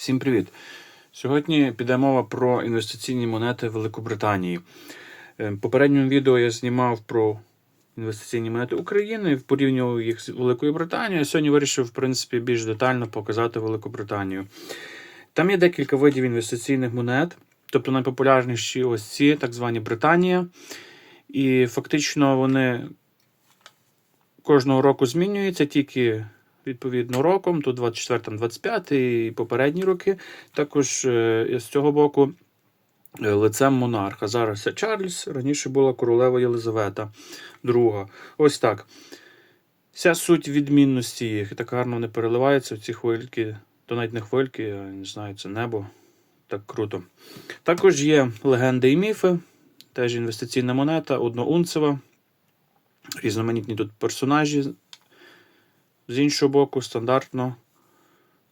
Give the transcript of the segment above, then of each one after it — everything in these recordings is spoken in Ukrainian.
Всім привіт! Сьогодні піде мова про інвестиційні монети Великобританії. Е, попередньому відео я знімав про інвестиційні монети України, порівнював їх з Великою Британією. Сьогодні вирішив, в принципі, більш детально показати Великобританію. Там є декілька видів інвестиційних монет, тобто найпопулярніші ось ці, так звані Британія. І фактично вони кожного року змінюються тільки відповідно роком, то 24 25 і попередні роки. Також е, з цього боку е, лицем монарха. Зараз це Чарльз, раніше була королева Єлизавета II. Ось так. Вся суть відмінності їх. Так гарно вони переливаються в ці хвильки, то навіть не хвильки, я не знаю, це небо. Так круто. Також є легенди і міфи, теж інвестиційна монета, одноунцева. Різноманітні тут персонажі. З іншого боку, стандартно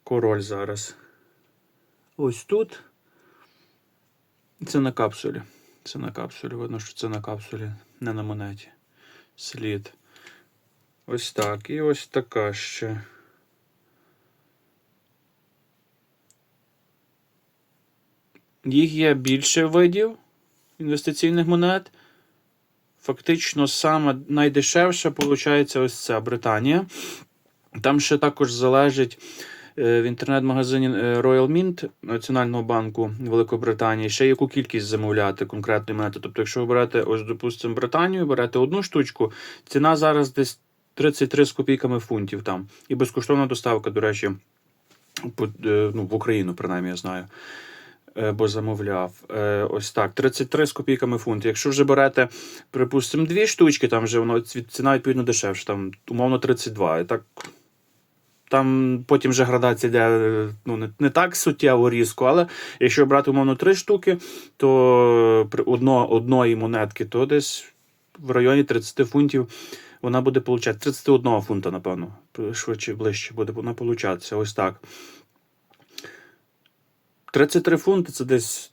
король зараз. Ось тут. Це на капсулі. Це на капсулі. Видно, що це на капсулі, не на монеті. Слід. Ось так. І ось така ще. Їх є більше видів інвестиційних монет. Фактично, саме найдешевша, виходить, ось ця Британія. Там ще також залежить е, в інтернет-магазині е, Royal Mint Національного банку Великобританії, ще яку кількість замовляти конкретної монети. Тобто, якщо ви берете, ось, допустимо, Британію, берете одну штучку, ціна зараз десь 33 з копійками фунтів там. І безкоштовна доставка, до речі, е, ну, в Україну, принаймні, я знаю. Бо замовляв. Ось так, 33 з копійками фунтів. Якщо вже берете, припустимо, дві штучки, там вже воно ці- ціна відповідно дешевша, там умовно 32. І так там потім вже градація йде е, ну, не, не так суттєво різко, але якщо брати умовно три штуки, то при одно, одної монетки, то десь в районі 30 фунтів вона буде получати. 31 фунта, напевно, швидше ближче буде вона получатися. Ось так. 33 фунти це десь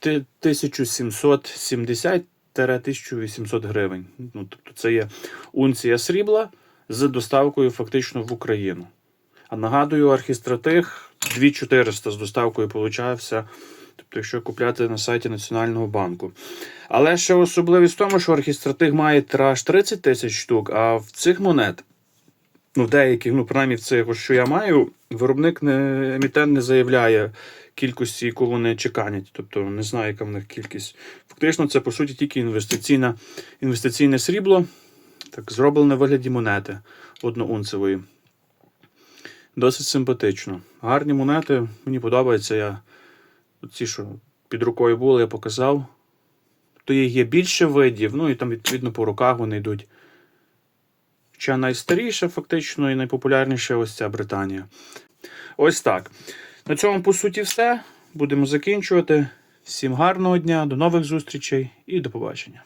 1770-1800 гривень. Ну, тобто це є унція срібла з доставкою фактично в Україну. А нагадую, архістратих 2400 з доставкою получався. Тобто, якщо купляти на сайті Національного банку. Але ще особливість в тому, що архістратиг має тираж 30 тисяч штук, а в цих монет, ну, деяких, ну, принаймні в цих, що я маю, виробник не емітент не заявляє кількості, яку вони чеканять. Тобто не знаю, яка в них кількість. Фактично, це по суті тільки інвестиційна, інвестиційне срібло, так, зроблене в вигляді монети одноунцевої. Досить симпатично. Гарні монети, мені подобається. Я ці, що під рукою були, я показав. То їх є більше видів, ну і там, відповідно, по руках вони йдуть. Хоча найстаріша, фактично, і найпопулярніша ось ця Британія. Ось так. На цьому, по суті, все. Будемо закінчувати. Всім гарного дня, до нових зустрічей і до побачення.